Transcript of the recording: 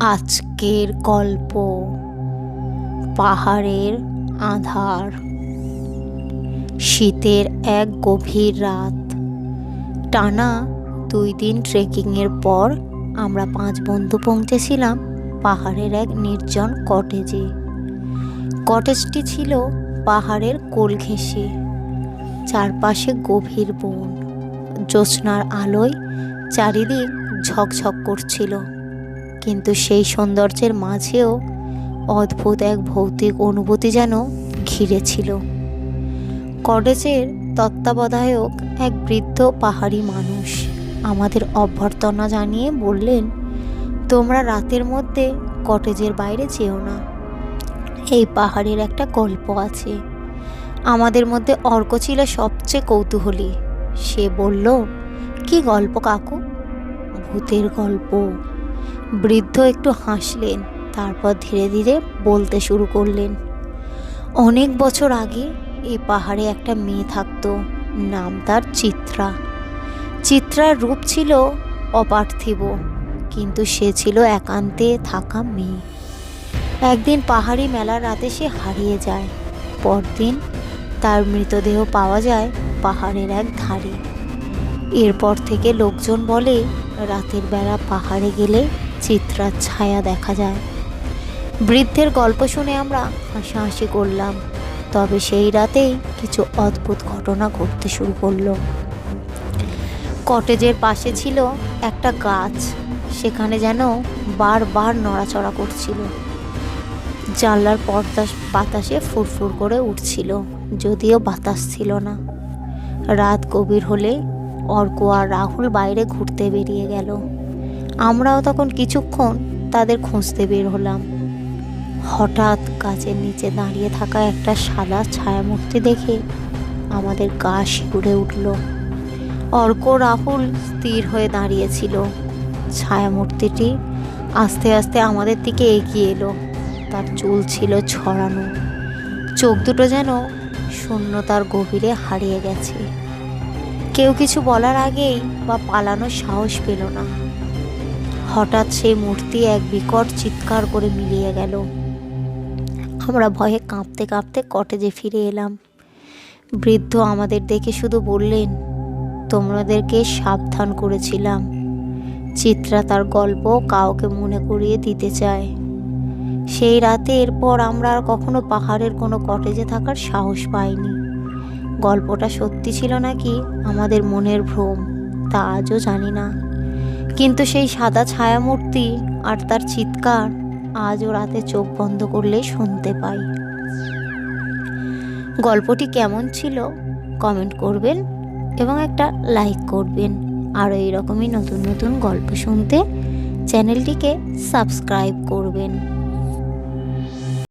আজকের গল্প। পাহাড়ের আধার। শীতের এক গভীর রাত। টানা দুই দিন ট্রেকিংয়ের পর আমরা পাঁচ বন্ধু পৌঁছেছিলাম পাহাড়ের এক নির্জন কটেজে। কটেজটি ছিল পাহাড়ের কোল ঘেঁষে। চারপাশে গভীর বন। জ্যোৎস্নার আলোয় চারিদিক ঝকঝক করছিল। কিন্তু সেই সৌন্দর্যের মাঝেও অদ্ভুত এক ভৌতিক অনুভূতি যেন ঘিরে ছিল কটেজের তত্ত্বাবধায়ক এক বৃদ্ধ পাহাড়ি মানুষ আমাদের অভ্যর্থনা জানিয়ে বললেন, তোমরা রাতের মধ্যে কটেজের বাইরে যেও না। এই পাহাড়ের একটা গল্প আছে। আমাদের মধ্যে অর্ক ছিল সবচেয়ে কৌতূহলী। সে বলল, কি গল্প কাকু? ভূতের গল্প। বৃদ্ধ একটু হাসলেন, তারপর ধীরে ধীরে বলতে শুরু করলেন, অনেক বছর আগে এই পাহাড়ে একটা মেয়ে থাকতো, নাম তার চিত্রা। চিত্রার রূপ ছিল অপার্থিব, কিন্তু সে ছিল একান্তে থাকা মেয়ে। একদিন পাহাড়ি মেলার রাতে সে হারিয়ে যায়, পরদিন তার মৃতদেহ পাওয়া যায় পাহাড়ের এক ধারে। এরপর থেকে লোকজন বলে, রাতের বেলা পাহাড়ে গেলে চিত্রার ছায়া দেখা যায়। বৃদ্ধের গল্প শুনে আমরা হাসাহাসি করলাম। তবে সেই রাতেই কিছু অদ্ভুত ঘটনা ঘটতে শুরু করল। কটেজের পাশে ছিল একটা গাছ। সেখানে যেন বারবার নড়াচড়া করছিল। জানলার পর্দা বাতাসে ফুরফুর করে উঠছিল, যদিও বাতাস ছিল না। রাত গভীর হলে অর্ক আর রাহুল বাইরে ঘুরতে বেরিয়ে গেল। আমরাও তখন কিছুক্ষণ তাদের খুঁজতে বের হলাম। হঠাৎ গাছের নিচে দাঁড়িয়ে থাকা একটা সাদা ছায়ামূর্তি দেখে আমাদের গা শিউরে উঠল। অর্ক রাহুল স্থির হয়ে দাঁড়িয়েছিল। ছায়ামূর্তিটি আস্তে আস্তে আমাদের দিকে এগিয়ে এলো। তার চুল ছিল ছড়ানো। চোখ দুটো যেন শূন্যতার গভীরে হারিয়ে গেছে। কেউ কিছু বলার আগেই বা পালানোর সাহস পেল না। হঠাৎ সেই মূর্তি এক বিকট চিৎকার করে মিলিয়ে গেল। আমরা ভয়ে কাঁপতে কাঁপতে কটেজে ফিরে এলাম। বৃদ্ধ আমাদের দেখে শুধু বললেন, তোমাদেরকে সাবধান করেছিলাম। চিত্রা তার গল্প কাউকে মনে করিয়ে দিতে চায়। সেই রাতে এরপর আমরা আর কখনো পাহাড়ের কোনো কটেজে থাকার সাহস পাইনি। গল্পটা সত্যি ছিল নাকি আমাদের মনের ভ্রম, তা আজও জানি না। কিন্তু সেই সাদা ছায়ামূর্তি আর তার চিৎকার আজও রাতে চোখ বন্ধ করলে শুনতে পাই। গল্পটি কেমন ছিল কমেন্ট করবেন এবং একটা লাইক করবেন। আরও এইরকমই নতুন নতুন গল্প শুনতে চ্যানেলটিকে সাবস্ক্রাইব করবেন।